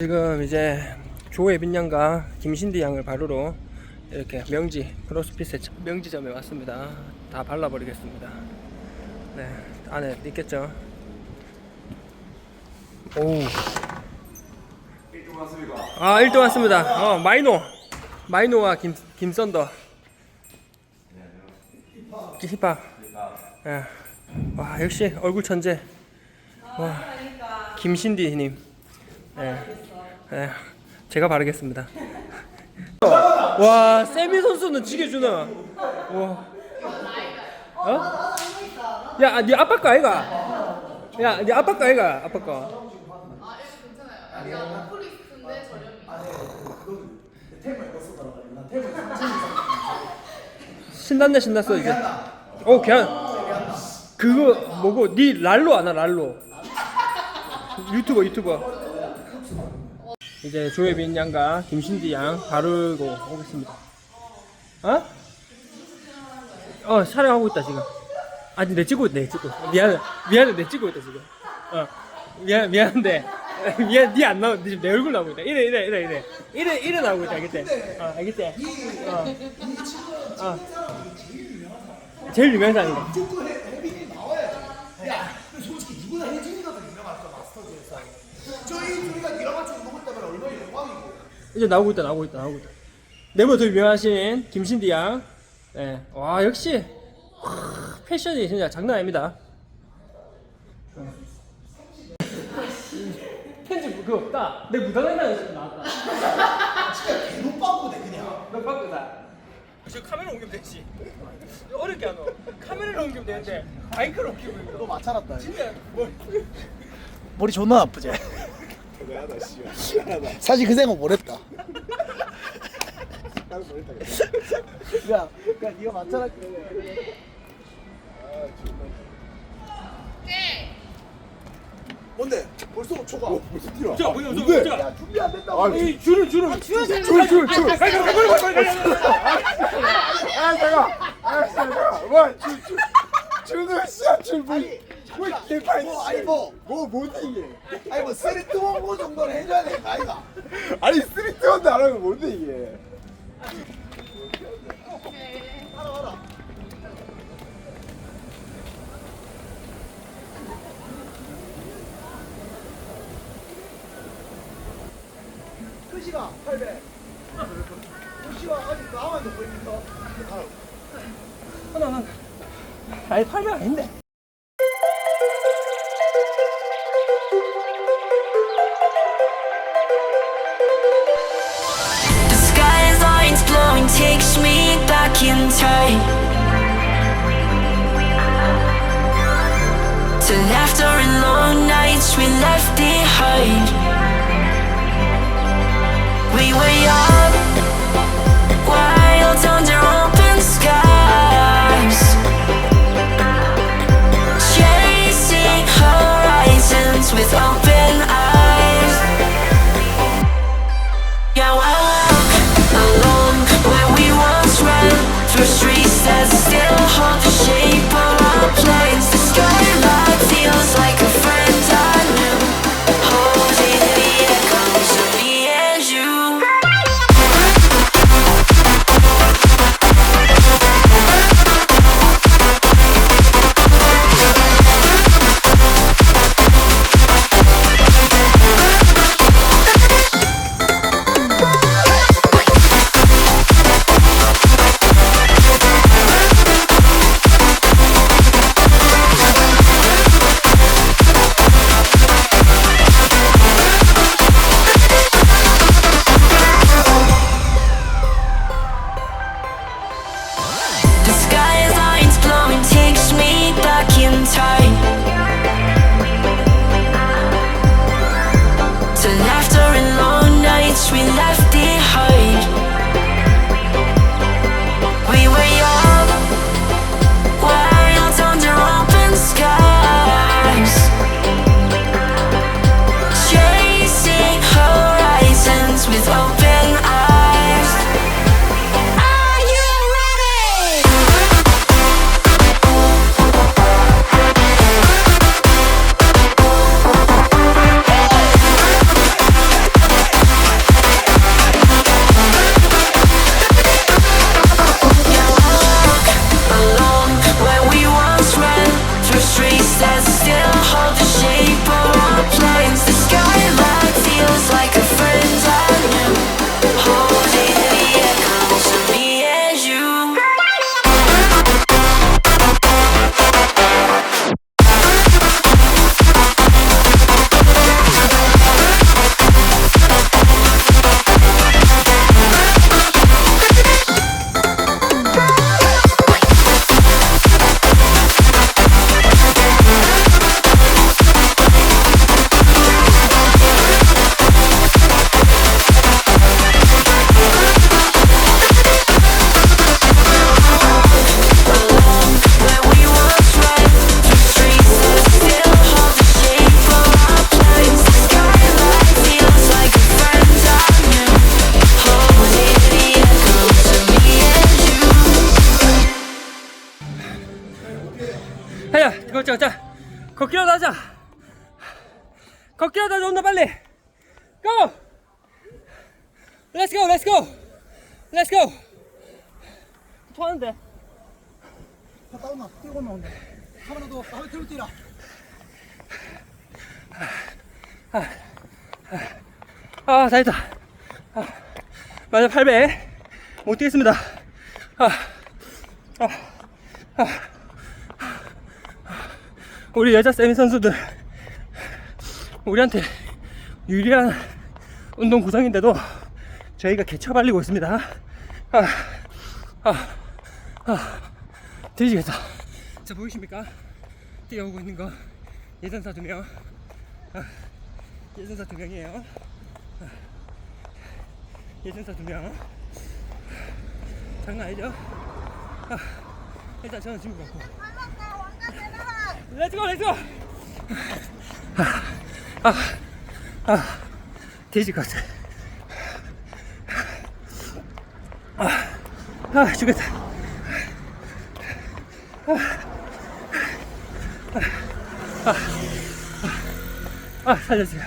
지금 이제 조혜빈 양과 김신디 양을 바르러 이렇게 명지 크로스핏의 명지점에 왔습니다. 다 발라버리겠습니다. 네, 안에 있겠죠? 오. 1등 왔습니까? 아, 1등 왔습니다. 어, 마이노. 마이노와 김, 김썬더. 힙합. 예. 와, 역시 얼굴 천재. 와, 김신디님. 예. 예. 제가 바르겠습니다. 와, 세미 선수는 지게 주나. 와. 어? 야, 네 아빠 거 아이가? 야, 네 아빠 거 아이가? 아빠 거. 신났네 신났어 이제. 어 그냥 그거 뭐고 니 랄로 아나 랄로. 유튜버 유튜버. 이제 조혜빈 양과 김신디 양 바르고 오겠습니다. 어? 어 촬영하고 있다 지금. 아니 내 찍고 내 찍고. 있다. 미안해 내 찍고 있다 지금. 어 미안 미안한데 미안 니안 나오 니 지금 내 얼굴 나오고 있다. 이래 이래 이래 이래 이래 이래 나오고 있다 알겠지? 어 알겠지? 어. 어. 제일 유명한 사람이다. 솔직히 누구나 혜진이가 더 유명하죠 마스터즈에서. 저희 둘이가 얼마나 영광 이제 나오고 있다 나오고 있다 나오고 있다. 네모더 유명하신 김신디 양. 예. 와 역시 하, 패션이 진짜 장난 아닙니다. 어. 편집 그거 없다. 내 무단횡단에서 나왔다. 진짜 개못 바꾸네 그냥. 너 바꾸다. 저 카메라 옮기면 되지. 어렵게 안 와. 카메라를 옮기면 되는데 마이크를 옮기고 있어. 너 맞춰놨다. 진짜 뭘? 머리 존나 아프지. 대단하다 씨. 대단하다. 사실 그 생각 못 했다. 딱 모르겠다. 야, 야, 네가 맞춰놨길래. 뭔데? 벌써 초가. 무슨 뛰어? 자, 뭐야, 뭔데? 뭐야, 자. 야, 준비 안 된다고. 아, 이 줄을 줄을 줄, 줄, 줄. 빨리 빨리 빨리 빨리 빨리. 아, 잠깐. 아, 잠깐. 와, 줄, 줄. 줄을 씨야, 줄 뭐. 왜 개판 뭐, 아니 뭐, 뭐 뭔데 이게? 아니 뭐 쓰리트 원고 정도는 해줘야 되는 거 아이가? 아니 스리트 원도 안 하면 뭔데 이게? 끝이가 800. 끝이가 아직 나만 더 보입니다. 하나 하나. 아니 800 아닌데. Time. To laughter and long nights we left behind. We were young, wild under open skies. Chasing horizons with open time. 토하는데. 갔다 온나 뛰고 나온다 하나도 다음에 들어 뛰라 아, 잘했다. 아, 맞아, 800. 못 뛰겠습니다. 아, 아, 아. 우리 여자 세미 선수들, 우리한테 유리한 운동 구성인데도 저희가 개처발리고 있습니다. 아, 아, 아, 뒤지겠다. 자, 보이십니까? 뛰어오고 있는 거 예선사 두 명. 아, 예선사 두 명이에요. 예선사 두 명. 장난 아니죠? 아, 일단 저는 지금 갖고. 렛츠고, 렛츠고! 아, 아, 아, 돼지 것 같아. 아, 아, 죽겠다. 아, 살려주세요.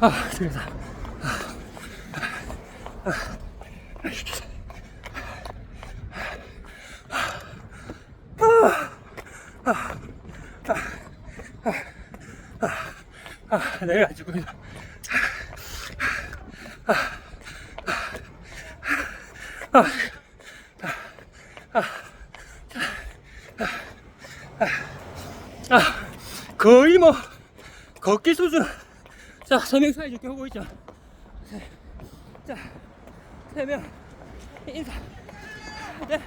아, 죽겠다. 아, 내가 죽고 있어. 거의 뭐 걷기 수준. 자, 세명 사이 이렇게 하고 있죠. 네. 자, 세명 인사. 네.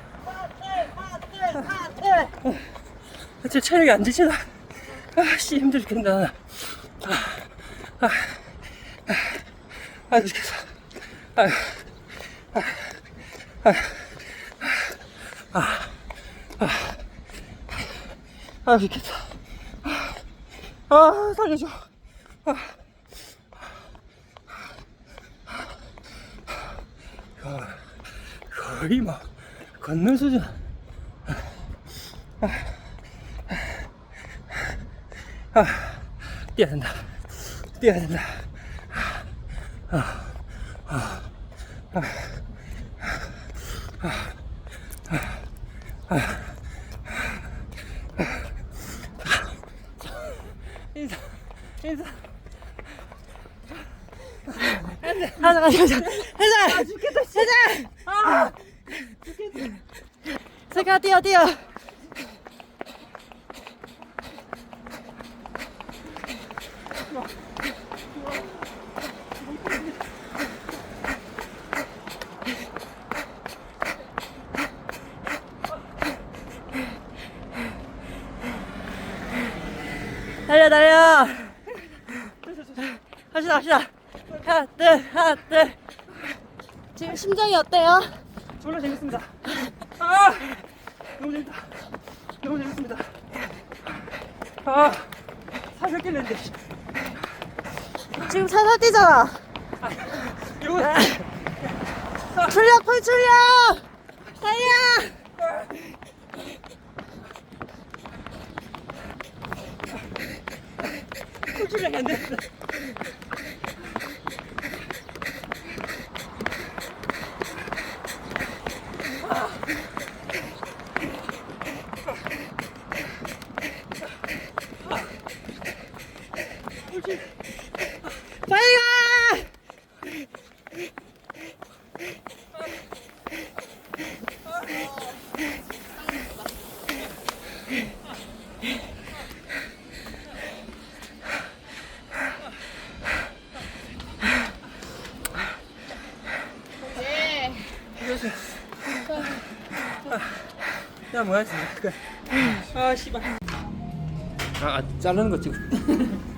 아, 제 체력이 안 지치나? 아, 씨 힘들어 죽겠다. 나. 아, 아, 아, 아, 죽겠어. 아, 아, 아, 아, 아, 아, 죽겠다. 아, 살려줘. 아. 거- 거의 뭐 걷는 수준. 아, 뛰어야 된다. 뛰어야 된다. 인사, 인사. 가자 가자 가자 가자 아 죽겠다 가자 아 죽겠다 잠깐 뛰어 뛰어 달려 달려 갑시다 갑시다 하나 둘 하나 둘 지금 심정이 어때요? 졸라 재밌습니다. 아, 너무 재밌다. 너무 재밌습니다. 아, 사실 깼는데. 지금 살살 뛰잖아 이거 출력 풀 출력 달려 쿨출력이 안 됐어. 빨리 가 야, 뭐야, 진짜. 그래. 아, 씨발. 아, 아, 자르는 거 지금.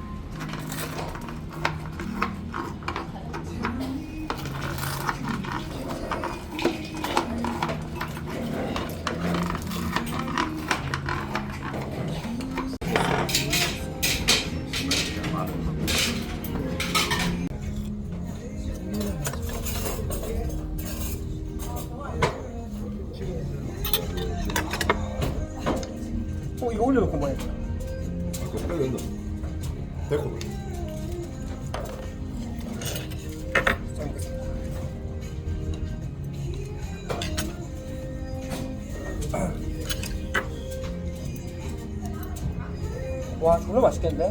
와 정말 맛있겠는데?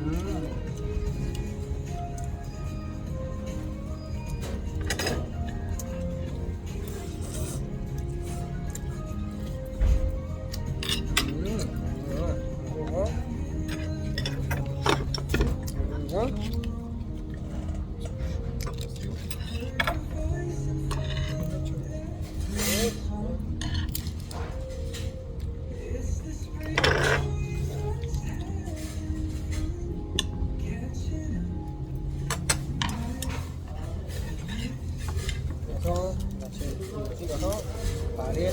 음. 음. あれ